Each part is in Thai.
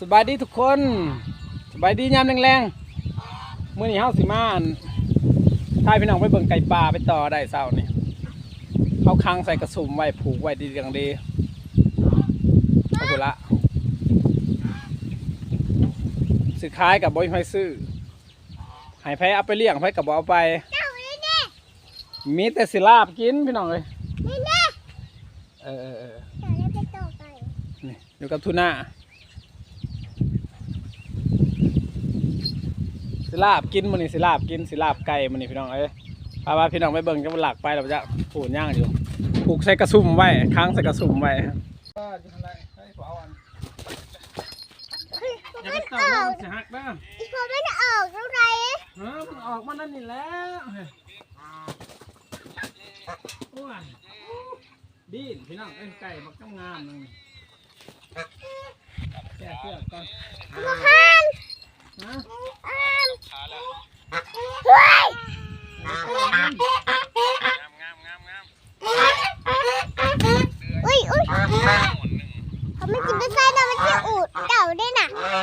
สบายดีทุกคนสบายดียามแรงๆมื้อนี้เฮาสิมาอั่นพาพี่น้องไปเบิ่งไก่ป่าไปต่อได้เช้านี่เอาคังใส่กระสุมไว้ผูกไว้ดีจังดีเอาพุ่นละซื้อขายกับบ่ให้ซื้อให้ไผเอาไปเลี้ยงไผก็บ่เอาไปเจ้านี่นี่มีแต่สิลาบกินพี่น้องเอ้ยนี่นี่เออเออเออเดี๋ยวเราไปต่อไปนี่อยู่กับทูน่า สิลาบกินมันนี่สิลาบกินสิลาบไก่มันนี่พี่น้องเอ้ยพาว่าพี่น้องไปเบิ่งจะมันหลักไปเราจะผูกย่างอยู่ผูกใส่กระสุ่มไว้ค้างใส่กระสุ่มไว้อย่าไปต่อมันสิหักนะอีกคนไม่ได้ออกเท่าไหรเออมันออกมานั่นนี่แล้วเฮ้ยโอ้ยดีนพี่น้องเอ้ยไก่บักงามๆนึงแก้เสื้อก่อน มาคัน ฮะ อ่านเฮ้ยอุ้ยอุ้ยเขาไม่กินไม่ใช่นะมันจะอุดเก่า ได้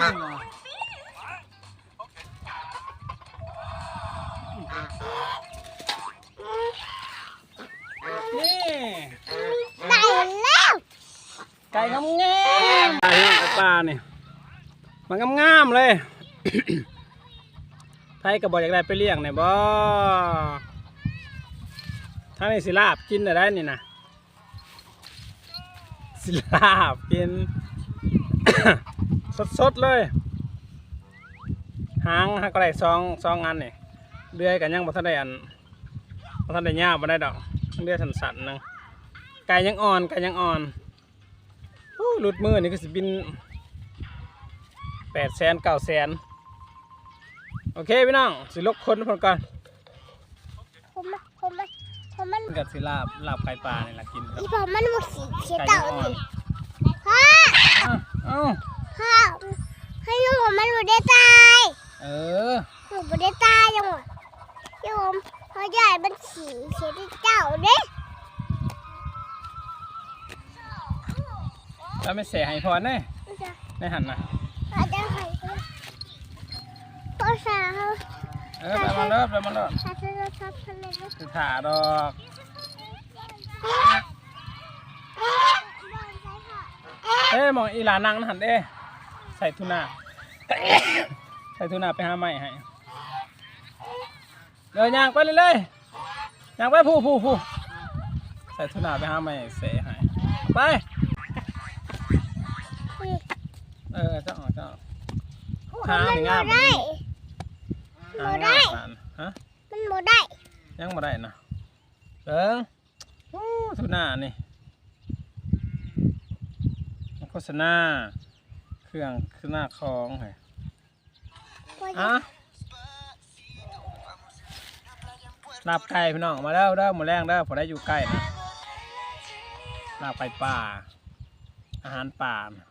นี่ได้แล้ว ไก่งามงามไก่ปลาเนี่ยมันงามงามๆเลย ไทยก็บอกอยากได้ไปเลี้ยงเนี่ยบ่ถ้าในสิลาบกินได้นี่นะสิลาบกิน สดๆเลย หางหักก็ได้สองสองอันนี่เดือยกันยังบ่ทันได้อันบ่ทันได้ยาวบ่ได้ดอกเดือยสั้นๆหนึงไก่ยังอ่อนไก่ยังอ่อนโอ้หลุดมือนี่ก็สิบินแปดแสนเก้าแสนโอเคพี่น้องสิลกคนพนก่อนผมมันผมมันผมมันกับสิลาบลาบไก่ปลานี่ล่ะกินกับอีผมมันหมดสีเขียวไก่เต่ายังอ่อนนี่พ่อเอ้าเอ้า พ่อให้ลูกผมมันหมดได้ตายเออหนูหมดได้ตายยังหมดโยมพ่อใหญ่มันสีเขียวที่เจ้าเด้แล้วไม่เสียให้พรเน่ในหันนะพ่อจะให้พ่อสาวเออไปมาเลิฟไปมาเลิฟชาติเราชอบทะเลนะคือขาดอกเอ้ยมองอีหลานังนะหันเด้ ใส่ทุนาใส่ทุนาไปหาใหม่ให้เดี๋ยวยางไปเลยเลยยางไปผู้ผู้ผู้ใส่ทุนาไปหาใหม่เสะให้ไปเออเจ้าเจ้ามันหาหมให้งามได้หาบ่ได้ฮะมันหมได้ยังมาได้นะเบิ้งโอ้ทุนานี่โฆษณา เครื่องโฆษณาของไงพ่อจะอะลาบไก่พี่น้องมาแล้วเด้อหมดแรงเด้อพอได้อยู่ใกล้นะลาบไก่ป่า อาหารป่านะ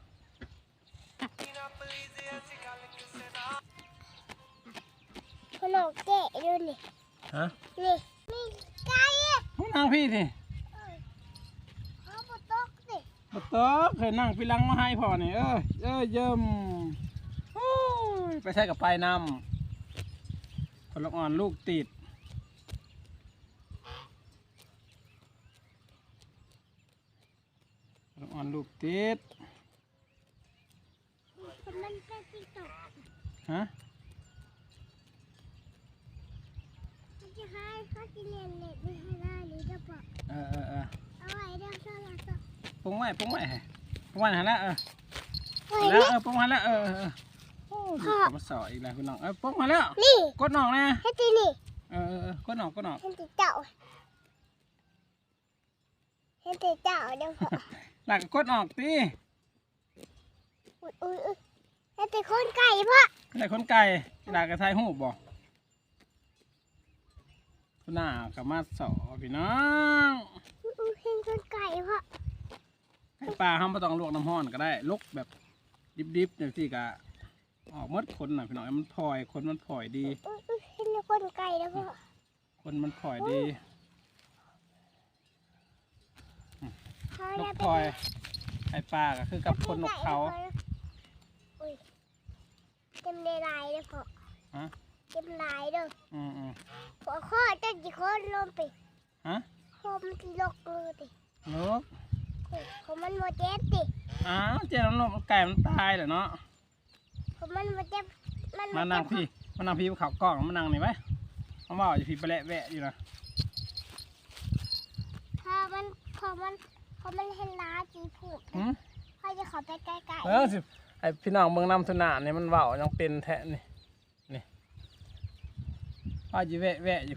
พ่อหนูเก๋ดูนี่ฮะนี่นี่ไก่อะนั่งพี่สิ พ่อปตกสิ บตอกเคยนั่งพี่ลังมาให้พ่อนี่เอ้ยเอ้ยเยิ่มโอ้ยไปใช้กับไปนำคนละอ่อนลูกติดคนละอ่อนลูกติดมันเป็นติ๊กต็อกฮะมันจะให้เขาจะเรียนเน็ตไม่ให้ได้หรือจะบอกเออเออ ปรุงไว้ปรุงไว้ให้ปรุงไว้หันแล้วเออไว้แล้วนี่เออปรุงมาแล้วเออเออเออโอ้เด็กเขามาสออีกแล้วคุณน้องเออปรุงมาแล้วนี่กดหนองนะให้ตีนี่เออเออเออกดหนองกดหนองให้ตีเจ้าให้ตีเจ้าเดี๋ยวพอหลักกดออกตีอุ้ยอุ้ยอุ้ยให้ตีคนไก่พ่ออะไรคนไก่หลักกระทายหูบอกคุณน้ากับมาสอพี่น้องอุ้ยอุ้ยเห็นคนไก่พ่อ ให้ปลาห้ามไม่ต้องลวกน้ำห้อนก็ได้ลุกแบบดิบๆอย่างที่กะออกหมดคนน่ะพี่น้องให้มันพลอยคนมันพลอยดีอุ้ยอุ้ยเห็นคนไก่แล้วพ่อคนมันพลอยดีเขานได้กไปพลอยไอปลาก็คือกับคนนกเขาอุ้ยเต็มในลายเลยพ่อฮะเต็มลายเด้ออืมอืมพ่อข้อจะกี่คนลงไปฮะพ่อมันลกเลยตินก ผมมันโมเจ็บติอ้าวเจ้าน้ำนกไก่มันตายเหรอเนาะผมมันโมเจ็บมันมานั่งพี่มานั่งพี่บนเขากล้องมานั่งนี่ไหมเขาบอกอยู่พี่ไปและแวะอยู่นะพอมันพอมันพอมันเห็นล้าจีผูกหืมพ่อจะขอไปใกล้ๆเออสิไอพี่น้องเมืองนำทุนาเนี่ยมันเบายังเป็นแทะนี่นี่ว่าอยู่แวะแวะอยู่